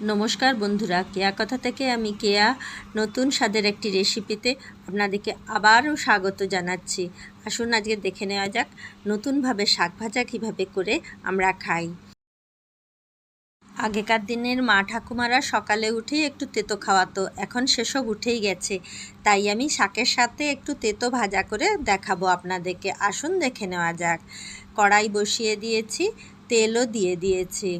নমস্কার বন্ধুরা, কেয়া কথা থেকে আমি কেয়া নতুন স্বাদের একটি রেসিপিতে আপনাদেরকে আবারও স্বাগত জানাচ্ছি। আসুন আজকে দেখে নেওয়া যাক নতুনভাবে শাক ভাজা কীভাবে করে আমরা খাই। আগেকার দিনের মা ঠাকুমারা সকালে উঠেই একটু তেতো খাওয়াতো, এখন সেসব উঠেই গেছে। তাই আমি শাকের সাথে একটু তেতো ভাজা করে দেখাবো আপনাদেরকে। আসুন দেখে নেওয়া যাক। কড়াই বসিয়ে দিয়েছি, তেলও দিয়ে দিয়েছি।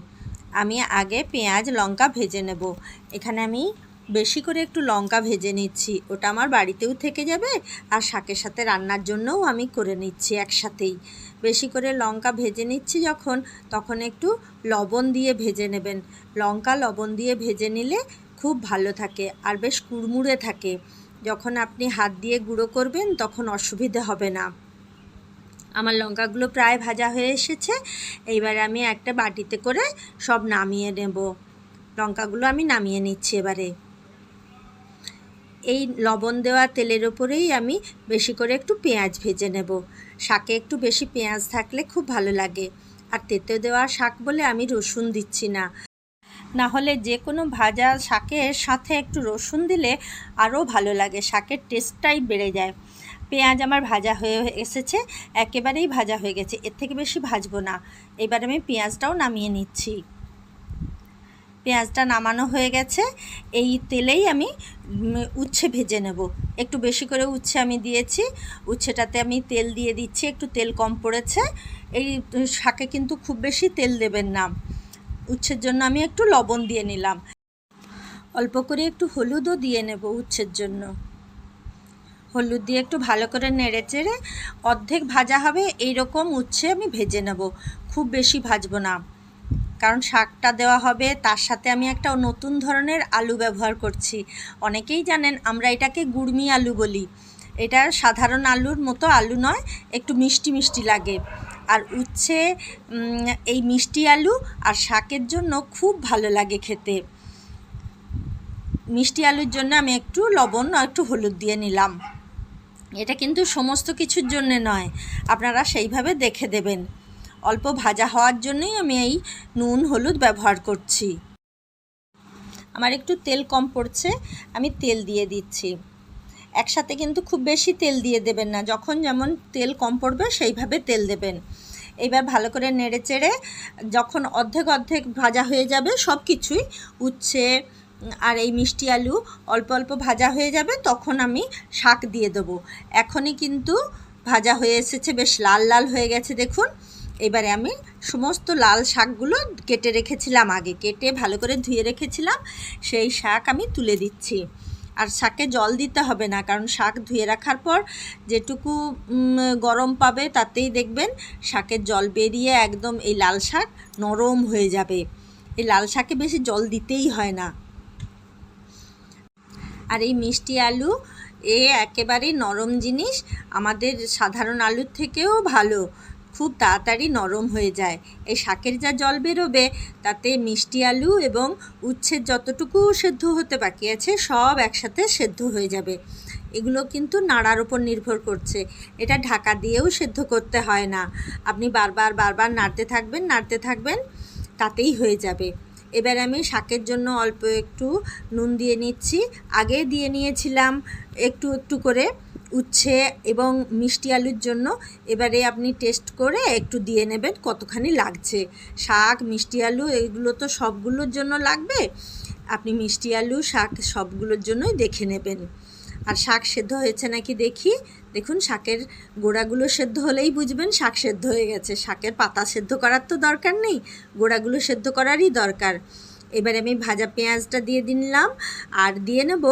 আমি আগে পেঁয়াজ, লঙ্কা ভেজে নেব। এখানে আমি বেশি করে একটু লঙ্কা ভেজে নিচ্ছি। ওটা আমার বাড়িতেও থেকে যাবে আর শাকের সাথে রান্নার জন্যও আমি করে নিচ্ছি একসাথেই। বেশি করে লঙ্কা ভেজে নিচ্ছি যখন, তখন একটু লবণ দিয়ে ভেজে নেবেন। লঙ্কা লবণ দিয়ে ভেজে নিলে খুব ভালো থাকে আর বেশ কুড়মুড়ে থাকে। যখন আপনি হাত দিয়ে গুঁড়ো করবেন, তখন অসুবিধে হবে না। আমার লঙ্কাগুলো প্রায় ভাজা হয়ে এসেছে। এইবার আমি একটা বাটিতে করে সব নামিয়ে নেব। লঙ্কাগুলো আমি নামিয়ে নিচ্ছি এবারে। এই লবণ দেওয়া তেলের ওপরেই আমি বেশি করে একটু পেঁয়াজ ভেজে নেব। শাকে একটু বেশি পেঁয়াজ থাকলে খুব ভালো লাগে। আর তেতে দেওয়া শাক বলে আমি রসুন দিচ্ছি না। না হলে যে কোনো ভাজা শাকের সাথে একটু রসুন দিলে আরও ভালো লাগে। শাকের টেস্টটাই বেড়ে যায়। পেঁয়াজ আমার ভাজা হয়ে এসেছে, একেবারেই ভাজা হয়ে গেছে, এর থেকে বেশি ভাজবো না। এবার আমি পেঁয়াজটাও নামিয়ে নিচ্ছি। পেঁয়াজটা নামানো হয়ে গেছে, এই তেলেই আমি উচ্ছে ভেজে নেব। একটু বেশি করে উচ্ছে আমি দিয়েছি, উচ্ছেটাতে আমি তেল দিয়ে দিচ্ছি, একটু তেল কম পড়েছে। এই শাকে কিন্তু খুব বেশি তেল দেবেন না। উচ্ছের জন্য আমি একটু লবণ দিয়ে নিলাম। অল্প করে একটু হলুদও দিয়ে নেব উচ্ছের জন্য। হলুদ দিয়ে একটু ভালো করে নেড়ে চেড়ে অর্ধেক ভাজা হবে এই রকম উচ্ছে আমি ভেজে নেব। খুব বেশি ভাজবো না। কারণ শাকটা দেওয়া হবে, তার সাথে আমি একটা নতুন ধরনের আলু ব্যবহার করছি। অনেকেই জানেন, আমরা এটাকে গুড়মি আলু বলি। এটা সাধারণ আলুর মতো আলু নয়, একটু মিষ্টি মিষ্টি লাগে। আর উচ্ছে এই মিষ্টি আলু আর শাকের জন্য খুব ভালো লাগে খেতে। মিষ্টি আলুর জন্য আমি একটু লবণ একটু হলুদ দিয়ে নিলাম। এটা কিন্তু সমস্ত কিছুর জন্য নয়। আপনারা সেইভাবে দেখে দেবেন। অল্প ভাজা হওয়ার জন্যই আমি এই নুন, হলুদ ব্যবহার করছি। আমার একটু তেল কম পড়ছে, আমি তেল দিয়ে দিচ্ছি। একসাথে কিন্তু খুব বেশি তেল দিয়ে দেবেন না। যখন যেমন তেল কম পড়বে, সেইভাবে তেল দেবেন। এইবার ভালো করে নেড়ে চেড়ে যখন অর্ধেক অর্ধেক ভাজা হয়ে যাবে সব কিছুই উচ্ছে আর এই মিষ্টি আলু অল্প অল্প ভাজা হয়ে যাবে, তখন আমি শাক দিয়ে দেবো। এখনই কিন্তু ভাজা হয়ে এসেছে, বেশ লাল লাল হয়ে গেছে, দেখুন। এবারে আমি সমস্ত লাল শাকগুলো কেটে রেখেছিলাম আগে, কেটে ভালো করে ধুয়ে রেখেছিলাম, সেই শাক আমি তুলে দিচ্ছি। আর শাকে জল দিতে হবে না, কারণ শাক ধুয়ে রাখার পর যেটুকু গরম পাবে তাতেই দেখবেন শাকের জল বেরিয়ে একদম এই লাল শাক নরম হয়ে যাবে। এই লাল শাকে বেশি জল দিতেই হয় না। আর এই মিষ্টি আলু, এ একেবারেই নরম জিনিস। আমাদের সাধারণ আলুর থেকেও ভালো। খুব তাড়াতাড়ি নরম হয়ে যায়। এই শাকের যা জল বেরোবে, তাতে মিষ্টি আলু এবং উচ্ছের যতটুকু সেদ্ধ হতে বাকি আছে, সব একসাথে সেদ্ধ হয়ে যাবে। এগুলো কিন্তু নাড়ার উপর নির্ভর করছে। এটা ঢাকা দিয়েও সেদ্ধ করতে হয় না। আপনি বারবার বারবার নাড়তে থাকবেন নাড়তে থাকবেন, তাতেই হয়ে যাবে। এবার আমি শাকের জন্য অল্প একটু নুন দিয়ে নিচ্ছি। আগে দিয়ে নিয়েছিলাম একটু একটু করে উচ্ছে এবং মিষ্টি আলুর জন্য। এবারে আপনি টেস্ট করে একটু দিয়ে নেবেন কতখানি লাগছে। শাক, মিষ্টি আলু, এগুলো তো সবগুলোর জন্য লাগবে। আপনি মিষ্টি আলু, শাক সবগুলোর জন্যই দেখে নেবেন। আর শাক সেদ্ধ হয়েছে নাকি দেখি? দেখুন, শাকের গোড়াগুলো সেদ্ধ হলেই বুঝবেন শাক সেদ্ধ হয়ে গেছে। শাকের পাতা সেদ্ধ করার তো দরকার নেই, গোড়াগুলো সেদ্ধ করারই দরকার। এবার আমি ভাজা পেঁয়াজটা দিয়ে দিলাম আর দিয়ে নেব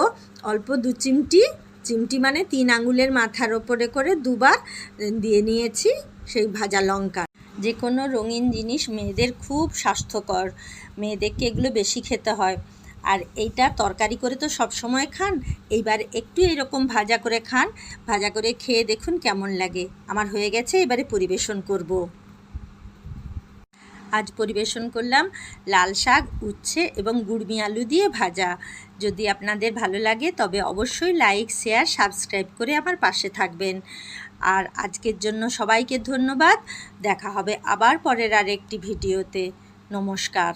অল্প দু চিমটি। চিমটি মানে তিন আঙুলের মাথার ওপরে করে দুবার দিয়ে নিয়েছি সেই ভাজা লঙ্কা। যে কোনো রঙিন জিনিস মেয়েদের খুব স্বাস্থ্যকর, মেয়েদেরকে এগুলো বেশি খেতে হয়। আর এইটা তরকারি করে তো সব সময় খান। এইবার একটু এরকম ভাজা করে খান। ভাজা করে খেয়ে দেখুন কেমন লাগে। আমার হয়ে গেছে, এবারে পরিবেশন করব। আজ পরিবেশন করলাম লাল শাক, উচ্ছে এবং গুড়মি আলু দিয়ে ভাজা। যদি আপনাদের ভালো লাগে, তবে অবশ্যই লাইক, শেয়ার, সাবস্ক্রাইব করে আমার পাশে থাকবেন। আর আজকের জন্য সবাইকে ধন্যবাদ। দেখা হবে আবার পরের আর একটি ভিডিওতে। নমস্কার।